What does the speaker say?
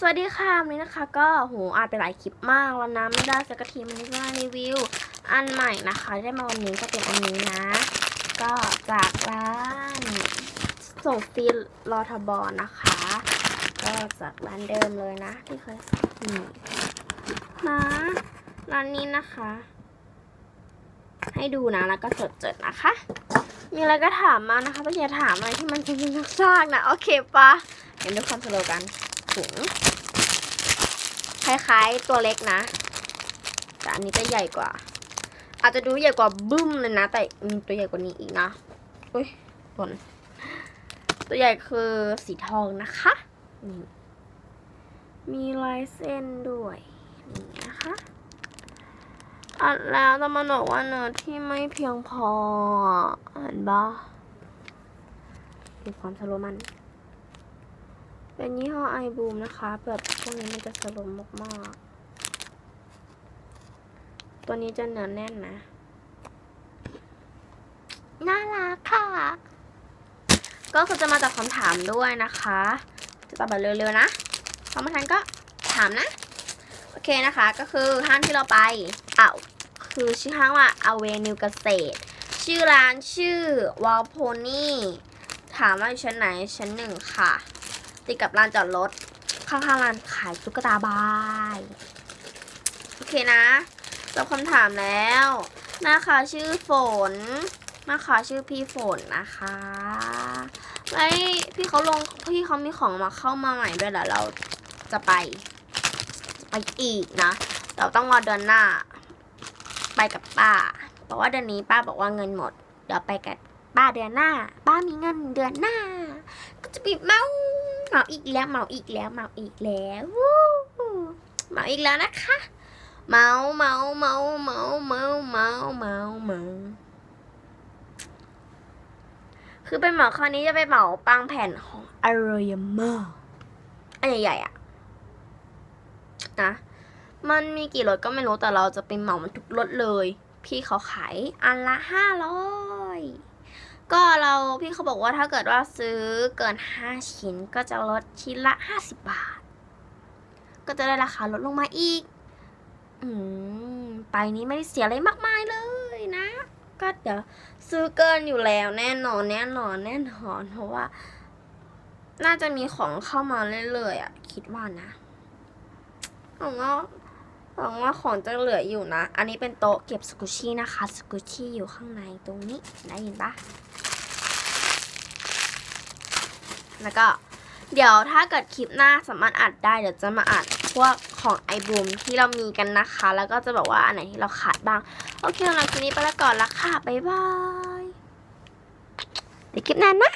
สวัสดีค่ะวันนี้นะคะ ก็โหอ่านไปหลายคลิปมากแล้วนะไม่ได้สักทีมันนี้ก็มารีวิว อันใหม่นะคะได้มาวันนี้ก็เป็นอันนี้นะ ก็จากร้านส่งฟรีรอทบอนะคะ ก็จากร้านเดิมเลยนะ ที่เคยนี่นะร้านนี้นะคะ ให้ดูนะแล้วก็จดจดๆนะคะ มีอะไรก็ถามมานะคะไม่อย่าถามอะไรที่มันจะมีซากๆนะโอเคปะเห็นด้วยความสโลกัน ถุง คล้ายๆตัวเล็กนะ แต่อันนี้จะใหญ่กว่า อาจจะดูใหญ่กว่าบึ้มเลยนะ แต่มีตัวใหญ่กว่านี้อีกนะอุ้ยหล่นตัวใหญ่คือสีทองนะคะนี่มีลายเส้นด้วยนี่นะคะอัดแล้วแต่มันบอกว่าเนื้อที่ไม่เพียงพอเห็นปะดูความสโลมัน เป็นยี่ห้อไอบูมนะคะแบบพวกนี้มันจะสลมมากๆ ตัวนี้จะเนื้อแน่นนะ น่ารักค่ะ ก็คือจะมาจากคำถามด้วยนะคะ จะตอบแบบเร็วๆนะพอมาทันก็ถามนะ โอเคนะคะ ก็คือห้างที่เราไปเอ้าคือชื่อห้างว่าอเวนิวเกษตร ชื่อร้านชื่อวอลโพนี่ถามว่าอยู่ชั้นไหนชั้นหนึ่งค่ะ ติดกับลานจอดรถ ข้างๆร้านขายตุ๊กตาบาย โอเคนะตอบคำถามแล้วนะคะชื่อฝนนะคะชื่อพี่ฝนนะคะไอ้พี่เขาลงพี่เขามีของมาเข้ามาใหม่ด้วยเหรอเราจะไปไปอีกนะ เราต้องรอเดือนหน้า ไปกับป้าบอกว่าเดือนนี้ป้าบอกว่าเงินหมด เดี๋ยวไปกับป้าเดือนหน้า ป้ามีเงินเดือนหน้า ก็จะไปเมา เมาอีกแล้วเมาอีกแล้วเมาอีกแล้ววู้เมาอีกแล้วนะคะเมาเมาเมาเมาเมาเมาเมาเมาคือเป็นเหมาคราวนี้จะไปเหมาปังแผ่นของอารยามาอันใหญ่ๆอะนะมันมีกี่รถก็ไม่รู้แต่เราจะไปเหมามันทุกรถเลย พี่เขาขายอันละห้าร้อย ก็เราพี่เขาบอกว่าถ้าเกิดว่าซื้อเกินห้าชิ้นก็จะลดชิ้นละห้าสิบบาท ก็จะได้ราคาลดลงมาอีก อืม ไปนี้ไม่ได้เสียอะไรมากมายเลยนะ ก็เดี๋ยวซื้อเกินอยู่แล้วแน่นอนแน่นอนแน่นอนเพราะว่า น่าจะมีของเข้ามาเรื่อยๆอะ คิดว่านะหวัง หวังว่าของจะเหลืออยู่นะ อันนี้เป็นโต๊ะเก็บสกุชี่นะคะ สกุชี่อยู่ข้างในตรงนี้ได้ยินปะแล้วก็เดี๋ยวถ้าเกิดคลิปหน้าสามารถอัดได้เดี๋ยวจะมาอัดพวกของไอบูมที่เรามีกันนะคะ แล้วก็จะบอกว่าอันไหนที่เราขาดบ้าง โอเคสำหรับคลิปนี้ไปแล้วก่อนละค่ะ บ๊ายบาย เดี๋ยวคลิปหน้านะ